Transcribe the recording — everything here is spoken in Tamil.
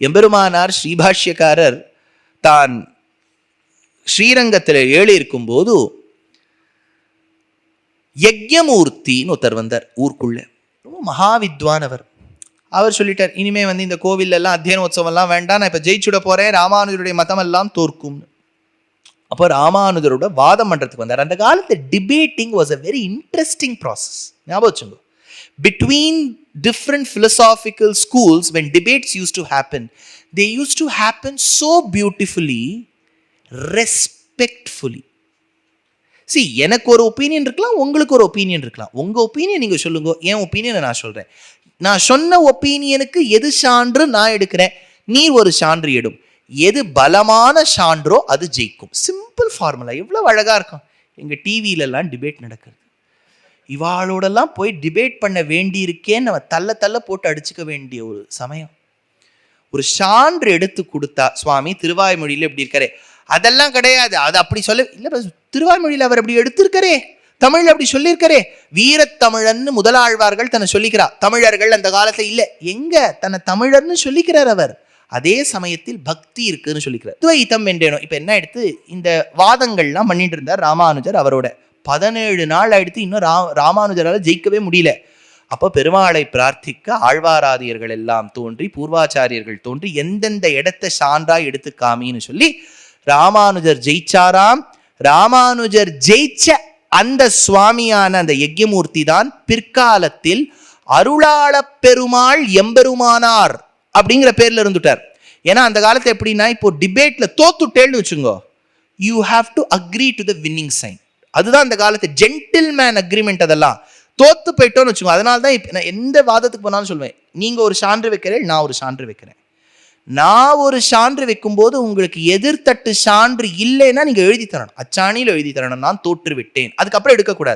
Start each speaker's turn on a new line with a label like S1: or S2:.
S1: எம்பெருமானார் ஸ்ரீபாஷ்யக்காரர் தான் ஸ்ரீரங்கத்தில் ஏழி இருக்கும்போது யஜ்யமூர்த்தின்னு ஒருத்தர் வந்தார் ஊருக்குள்ள. ரொம்ப மகாவித்வான் அவர் அவர் சொல்லிட்டார் இனிமே வந்து இந்த கோவிலெல்லாம் அத்தியன உற்சவம்லாம் வேண்டாம் நான் இப்போ ஜெயிச்சுட போகிறேன் ராமானுஜருடைய மதம் எல்லாம் தோற்கும்னு அப்போ ராமானுஜரோட வாதம் பண்ணுறதுக்கு வந்தார். அந்த காலத்து debating was a very interesting process ஞாபகம் வச்சுங்க between different philosophical schools when debates used to happen they used to happen so beautifully respectfully. See எனக்கு ஒரு ஒப்பீனியன் இருக்கலாம் உங்களுக்கு ஒரு ஒப்பீனியன் இருக்கலாம். உங்க ஒப்பீனியன் நீங்க சொல்லுங்க என் ஒப்பீனியனை நான் சொல்றேன். நான் சொன்ன ஒப்பீனியனுக்கு எது சான்று நான் எடுக்கிறேன் நீ ஒரு சான்று எடும். எது பலமான சான்றோ அது ஜெயிக்கும். சிம்பிள் ஃபார்முலா எவ்வளவு அழகா இருக்கும். எங்க டிவியிலலாம் டிபேட் நடக்கிறது. இவாளோடெல்லாம் போய் டிபேட் பண்ண வேண்டியிருக்கேன்னு நம்ம தள்ள தள்ள போட்டு அடிச்சுக்க வேண்டிய ஒரு சமயம். ஒரு சான்று எடுத்து கொடுத்தா சுவாமி திருவாய்மொழியில் இப்படி இருக்காரே? அதெல்லாம் கிடையாது. அது அப்படி சொல்ல இல்லை திருவாய்மொழியில் அவர் அப்படி எடுத்திருக்காரே. தமிழ் அப்படி சொல்லியிருக்காரே. வீரத்தமிழன்னு முதலாழ்வார்கள் தன்னை சொல்லிக்கிறார் தமிழர்கள் அந்த காலத்தில் இல்லை. எங்க? தன்னை தமிழர்னு சொல்லிக்கிறார் அவர். அதே சமயத்தில் பக்தி இருக்குன்னு சொல்லிக்கிறார். துவைத்தம் என்றேனோ. இப்போ என்ன எடுத்து இந்த வாதங்கள்லாம் பண்ணிட்டு இருந்தார் ராமானுஜர் அவரோட. பதினேழு நாள் ஆயிடுத்து இன்னும் ரா ராமானுஜரால் ஜெயிக்கவே முடியல. அப்போ பெருமாளை பிரார்த்திக்க ஆழ்வாராதியர்கள் எல்லாம் தோன்றி பூர்வாச்சாரியர்கள் தோன்றி எந்தெந்த இடத்தை சான்றாய் எடுத்து காமின்னு சொல்லி ராமானுஜர் ஜெயிச்சாராம். ராமானுஜர் ஜெயிச்ச அந்த சுவாமியான அந்த யஜ்யமூர்த்தி தான் பிற்காலத்தில் அருளாள பெருமாள் எம்பெருமானார் அப்படிங்கிற பேர்ல இருந்துட்டார். ஏன்னா அந்த காலத்தை எப்படின்னா இப்போ டிபேட்ல தோத்துட்டேன்னு வச்சுங்கோ. You have to agree to the winning sign அதுதான் அந்த காலத்து ஜென்டில்மேன் அக்ரிமெண்ட் அதெல்லாம். தோத்து போயிட்டோம்னு வச்சுக்கோங்க. அதனால தான் இப்போ நான் எந்த வாதத்துக்கு போனாலும் சொல்லுவேன் நீங்கள் ஒரு சான்று வைக்கிறேன் நான் ஒரு சான்று வைக்கிறேன். நான் ஒரு சான்று வைக்கும்போது உங்களுக்கு எதிர்த்தட்டு சான்று இல்லைன்னா நீங்கள் எழுதி தரணும். அச்சாணியில் எழுதி தரணும். நான் தோற்று விட்டேன் அதுக்கப்புறம் எடுக்கக்கூடாது.